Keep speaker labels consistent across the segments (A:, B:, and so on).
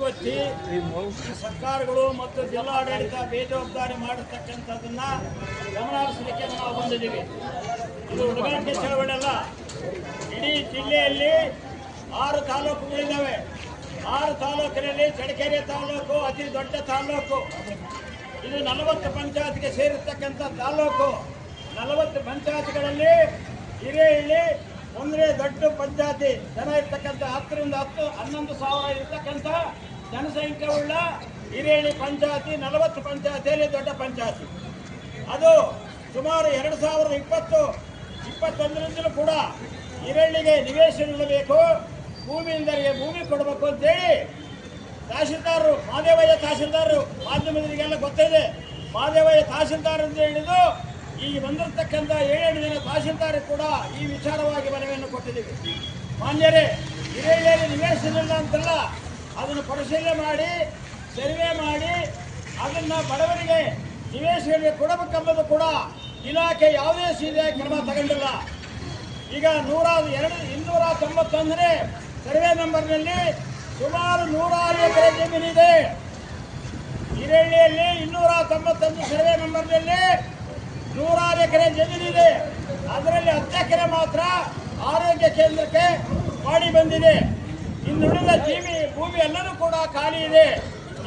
A: ಈ ಸರ್ಕಾರಗಳು ಮತ್ತು ಜಿಲ್ಲಾಡಳಿತ ಬೇಜವಾಬ್ದಾರಿ ಮಾಡಿರ್ತಕ್ಕಂಥದ್ದನ್ನ ಗಮನಹರಿಸಲಿಕ್ಕೆ ನಾವು ಬಂದಿದ್ದೀವಿ. ಇದು ಹುಡುಗಾಟಿಕೆ ಚಳವಳಿ ಅಲ್ಲ. ಇಡೀ ಜಿಲ್ಲೆಯಲ್ಲಿ ಆರು ತಾಲೂಕುಗಳಿದ್ದಾವೆ. ಆರು ತಾಲೂಕಿನಲ್ಲಿ ಚಳ್ಳಕೆರೆ ತಾಲೂಕು ಅತಿ ದೊಡ್ಡ ತಾಲೂಕು. ಇದು ನಲವತ್ತು ಪಂಚಾಯತ್ಗೆ ಸೇರಿರ್ತಕ್ಕಂಥ ತಾಲೂಕು. ನಲವತ್ತು ಪಂಚಾಯತ್ಗಳಲ್ಲಿ ಹಿರೇಹಳ್ಳಿ ಒಂದ್ರೆ ದೊಡ್ಡ ಪಂಚಾಯತಿ ಜನ ಇರ್ತಕ್ಕಂಥ ಹತ್ತರಿಂದ ಹತ್ತು, ಹನ್ನೊಂದು ಸಾವಿರ ಇರ್ತಕ್ಕಂಥ ಜನಸಂಖ್ಯೆ ಉಳ್ಳ ಹಿರೇಳಿ ಪಂಚಾಯತಿ, ನಲವತ್ತು ಪಂಚಾಯತಿಯಲ್ಲಿ ದೊಡ್ಡ ಪಂಚಾಯತಿ. ಅದು ಸುಮಾರು ಎರಡು ಸಾವಿರದ ಇಪ್ಪತ್ತು, ಇಪ್ಪತ್ತೊಂದರಿಂದಲೂ ಕೂಡ ಹಿರೇಳಿಗೆ ನಿವೇಶನ ನೀಡಬೇಕು ಭೂಮಿಯಿಂದಲೇ ಭೂಮಿ ಕೊಡಬೇಕು ಅಂತೇಳಿ ತಹಶೀಲ್ದಾರರು, ಮಾದೇವಯ್ಯ ತಹಶೀಲ್ದಾರರು ಮಾಧ್ಯಮದಿಗೆಲ್ಲ ಗೊತ್ತಿದೆ ಮಾದೇವಯ್ಯ ತಹಶೀಲ್ದಾರ್ ಅಂತ ಹಿಡಿದು ಈ ಬಂದಿರತಕ್ಕಂಥ ಏಳೆಂಟು ಜನ ತಹಶೀಲ್ದಾರ್ ಕೂಡ ಈ ವಿಚಾರವಾಗಿ ಮನವಿಯನ್ನು ಕೊಟ್ಟಿದ್ದೀವಿ. ಮಾನ್ಯರೇ ಹಿರೇಳಿಯಲ್ಲಿ ನಿವೇಶನಿಲ್ಲ ಅಂತಲ್ಲ, ಅದನ್ನು ಪರಿಶೀಲನೆ ಮಾಡಿ, ಸರ್ವೆ ಮಾಡಿ, ಅದನ್ನು ಬಡವರಿಗೆ ನಿವೇಶಗಳಿಗೆ ಕೊಡಬೇಕೆಂಬುದು ಕೂಡ ಇಲಾಖೆ ಯಾವುದೇ ಸೀದೆ ಕ್ರಮ ತಗೊಂಡಿಲ್ಲ. ಈಗ ನೂರ ಎರಡು, ಇನ್ನೂರ ತೊಂಬತ್ತೊಂದನೇ ಸರ್ವೆ ನಂಬರ್ನಲ್ಲಿ ಸುಮಾರು ನೂರಾರು ಎಕರೆ ಜಮೀನಿದೆ. ಹಿರಳ್ಳಿಯಲ್ಲಿ ಇನ್ನೂರ ತೊಂಬತ್ತೊಂದು ಸರ್ವೆ ನಂಬರ್ನಲ್ಲಿ ನೂರಾರು ಎಕರೆ ಜಮೀನಿದೆ ಅದರಲ್ಲಿ ಹತ್ತು ಎಕರೆ ಮಾತ್ರ ಆರೋಗ್ಯ ಕೇಂದ್ರಕ್ಕೆ ಮಾಡಿ ಬಂದಿದೆ. ಇನ್ನುಳಿದ ಜೀವಿ, ಭೂಮಿ ಎಲ್ಲರೂ ಕೂಡ ಖಾಲಿ ಇದೆ.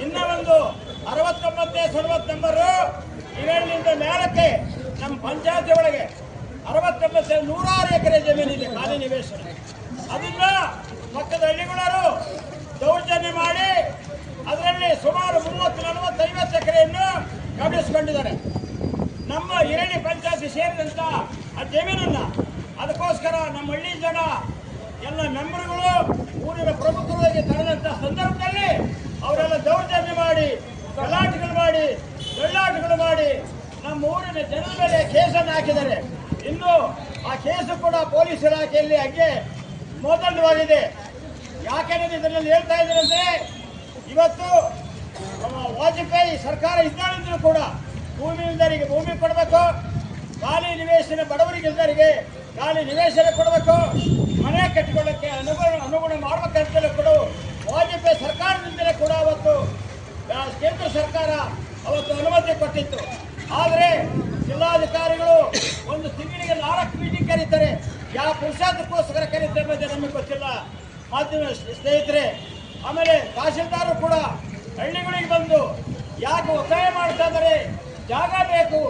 A: ಇನ್ನ ಒಂದು ಅರವತ್ತೊಂಬತ್ತನೇ ಸರ್ವತ್ ನಂಬರು ಹಿರಳ್ಳಿಯಿಂದ ಮೇಲಕ್ಕೆ ನಮ್ಮ ಪಂಚಾಯತಿ ಒಳಗೆ ಅರವತ್ತೊಂಬತ್ತು ನೂರಾರು ಎಕರೆ ಜಮೀನಿದೆ ಖಾಲಿ ನಿವೇಶನ ಅದನ್ನ ಪಕ್ಕದ ಹಳ್ಳಿಗಳರು ದೌರ್ಜನ್ಯ ಮಾಡಿ ಅದರಲ್ಲಿ ಸುಮಾರು ಮೂವತ್ತು ನಲವತ್ತೈವತ್ತು ಎಕರೆಯನ್ನು ಕಬಳಿಸಿಕೊಂಡಿದ್ದಾರೆ ಹಿರಳ್ಳಿ ಪಂಚಾಯತಿ ಸೇರಿದಂತ ಆ ಜಮೀನನ್ನ. ಅದಕ್ಕೋಸ್ಕರ ನಮ್ಮ ಹಳ್ಳಿ ಜನ, ಎಲ್ಲ ಮೆಂಬರ್ಗಳು, ಊರಿನ ಪ್ರಮುಖರಿಗೆ ತಡೆದಂತ ಸಂದರ್ಭದಲ್ಲಿ ಅವರೆಲ್ಲ ದೌರ್ಜನ್ಯ ಮಾಡಿ, ಗಲಾಟೆಗಳು ಮಾಡಿ ದಳ್ಳಾಟಗಳು ಮಾಡಿ ನಮ್ಮ ಊರಿನ ಜನರ ಮೇಲೆ ಕೇಸನ್ನು ಹಾಕಿದ್ದಾರೆ. ಇನ್ನು ಆ ಕೇಸು ಕೂಡ ಪೊಲೀಸ್ ಇಲಾಖೆಯಲ್ಲಿ ಹಾಗೆ ಮೊದಲವಾಗಿದೆ. ಯಾಕೆ ನಾನು ಇದರಲ್ಲಿ ಹೇಳ್ತಾ ಇದ್ದಾರೆ ಇವತ್ತು ವಾಜಪೇಯಿ ಸರ್ಕಾರ ಇದ್ದಾಳಿದ್ರು ಕೂಡ ಭೂಮಿ ಇಲ್ದರಿಗೆ ಭೂಮಿ ಕೊಡಬೇಕು, ಖಾಲಿ ನಿವೇಶನ ಬಡವರಿಗೆ ಇಲ್ಲದರಿಗೆ ಖಾಲಿ ನಿವೇಶನ ಕೊಡಬೇಕು, ಮನೆ ಕಟ್ಟಿಕೊಳ್ಳಕ್ಕೆ ಅನುಗುಣ ಅನುಗುಣ ಮಾಡಬೇಕಂತಲೇ ಕೊಡು, ವಾಜಪೇಯಿ ಸರ್ಕಾರದಿಂದಲೇ ಕೂಡ ಅವತ್ತು ಕೇಂದ್ರ ಸರ್ಕಾರ ಅವತ್ತು ಅನುಮತಿ ಕೊಟ್ಟಿತ್ತು. ಆದರೆ ಜಿಲ್ಲಾಧಿಕಾರಿಗಳು ಒಂದು ತಿಂಗಳಿಗೆ ನಾಲ್ಕು ಮೀಟಿಂಗ್ ಕರೀತಾರೆ. ಯಾವ ಪುರುಷಾರ್ಥಕ್ಕೋಸ್ಕರ ಕರೀತಾರೆ ಬಗ್ಗೆ ನಮಗೆ ಗೊತ್ತಿಲ್ಲ. ಮಾಧ್ಯಮ ಸ್ನೇಹಿತರೆ, ಆಮೇಲೆ ತಹಸೀಲ್ದಾರರು ಕೂಡ ಹಳ್ಳಿಗಳಿಗೆ ಬಂದು ಯಾಕೆ ಒತ್ತಾಯ ಮಾಡ್ತಾ ಇದ್ದಾರೆ? ಜಾಗ ಬೇಕು